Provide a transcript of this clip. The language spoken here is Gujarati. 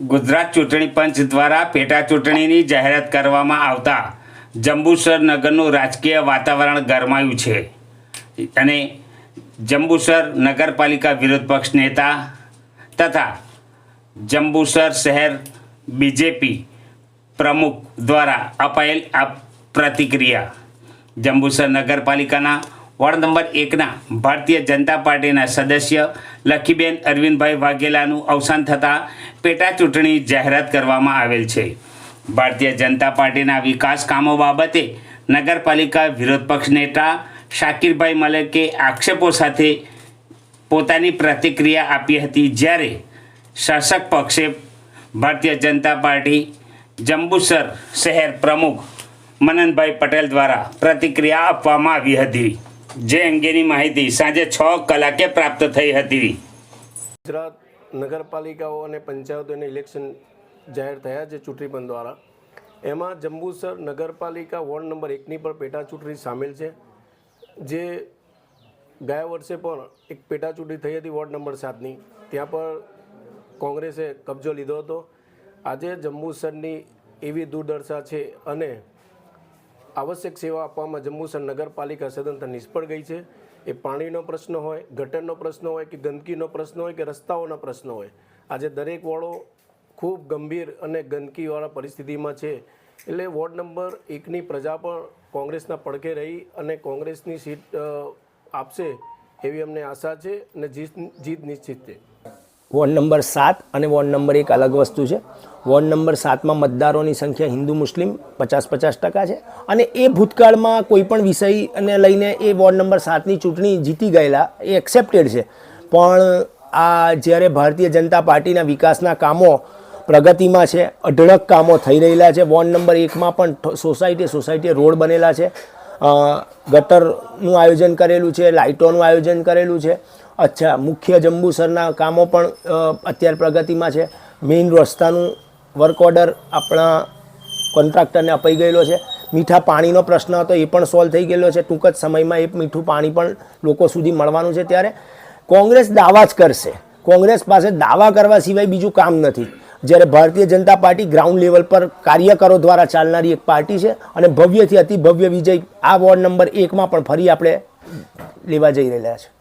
ગુજરાત ચૂંટણી પંચ દ્વારા પેટા ચૂંટણીની જાહેરાત કરવામાં આવતા જંબુસર નગરનું રાજકીય વાતાવરણ ગરમાયું છે. અને જંબુસર નગરપાલિકા વિરોધ પક્ષ નેતા તથા જંબુસર શહેર બીજેપી પ્રમુખ દ્વારા અપાયેલ આ પ્રતિક્રિયા જંબુસર નગરપાલિકાના વોર્ડ નંબર એકના ભારતીય જનતા પાર્ટીના સદસ્ય લખીબેન અરવિંદભાઈ વાઘેલાનું અવસાન થતાં પેટા ચૂંટણી જાહેરાત કરવામાં આવેલ છે. ભારતીય જનતા પાર્ટીના વિકાસ કામો બાબતે નગરપાલિકા વિરોધ પક્ષ નેતા શાકિરભાઈ મલેકે આક્ષેપો સાથે પોતાની પ્રતિક્રિયા આપી હતી જ્યારે શાસક પક્ષે ભારતીય જનતા પાર્ટી જંબુસર શહેર પ્રમુખ મનનભાઈ પટેલ દ્વારા પ્રતિક્રિયા આપવામાં આવી હતી. જે અંગેની માહિતી સાંજે છ કલાકે પ્રાપ્ત થઈ હતી. ગુજરાત નગરપાલિકાઓ અને પંચાયતોની ઇલેક્શન જાહેર થયા છે ચૂંટણી પંચ દ્વારા. એમાં જંબુસર નગરપાલિકા વોર્ડ નંબર એકની પણ પેટા ચૂંટણી સામેલ છે. જે ગયા વર્ષે પણ એક પેટા ચૂંટણી થઈ હતી વોર્ડ નંબર સાતની. ત્યાં પણ કોંગ્રેસે કબજો લીધો હતો. આજે જંબુસરની એવી દુર્દશા છે અને આવશ્યક સેવા આપવામાં જંબુસર નગરપાલિકા સદંતર નિષ્ફળ ગઈ છે. એ પાણીનો પ્રશ્ન હોય, ગટરનો પ્રશ્ન હોય કે ગંદકીનો પ્રશ્ન હોય કે રસ્તાઓના પ્રશ્ન હોય. આજે દરેક વોર્ડો ખૂબ ગંભીર અને ગંદકીવાળા પરિસ્થિતિમાં છે. એટલે વોર્ડ નંબર એકની પ્રજા પણ કોંગ્રેસના પડખે રહી અને કોંગ્રેસની સીટ આપશે એવી અમને આશા છે અને જીત જીત નિશ્ચિત છે. વોર્ડ નંબર સાત અને વોર્ડ નંબર એક અલગ વસ્તુ છે. વોર્ડ નંબર સાતમાં મતદારોની સંખ્યા હિન્દુ મુસ્લિમ પચાસ પચાસ ટકા છે. અને એ ભૂતકાળમાં કોઈ પણ વિષયને લઈને એ વોર્ડ નંબર સાતની ચૂંટણી જીતી ગયેલા, એ એક્સેપ્ટેડ છે. પણ આ જ્યારે ભારતીય જનતા પાર્ટીના વિકાસના કામો પ્રગતિમાં છે, અઢળક કામો થઈ રહેલા છે, વોર્ડ નંબર એકમાં પણ સોસાયટી સોસાયટી રોડ બનેલા છે. ગટરનું આયોજન કરેલું છે, લાઇટોનું આયોજન કરેલું છે. અચ્છા, મુખ્ય જંબુસરના કામો પણ અત્યારે પ્રગતિમાં છે. મેઇન રસ્તાનું વર્ક ઓર્ડર આપણા કોન્ટ્રાક્ટરને અપાઈ ગયેલો છે. મીઠા પાણીનો પ્રશ્ન હતો, એ પણ સોલ્વ થઈ ગયેલો છે. ટૂંક જ સમયમાં એ મીઠું પાણી પણ લોકો સુધી મળવાનું છે ત્યારે. કોંગ્રેસ દાવા જ કરશે. કોંગ્રેસ પાસે દાવા કરવા સિવાય બીજું કામ નથી. જ્યારે Bharatiya Janata party ground level પર કાર્યકરો દ્વારા ચાલનારી એક પાર્ટી છે અને ભવ્યથી અતિ ભવ્ય વિજય આ વોર્ડ નંબર એકમાં પણ ફરી આપણે લેવા જઈ રહેલા છે.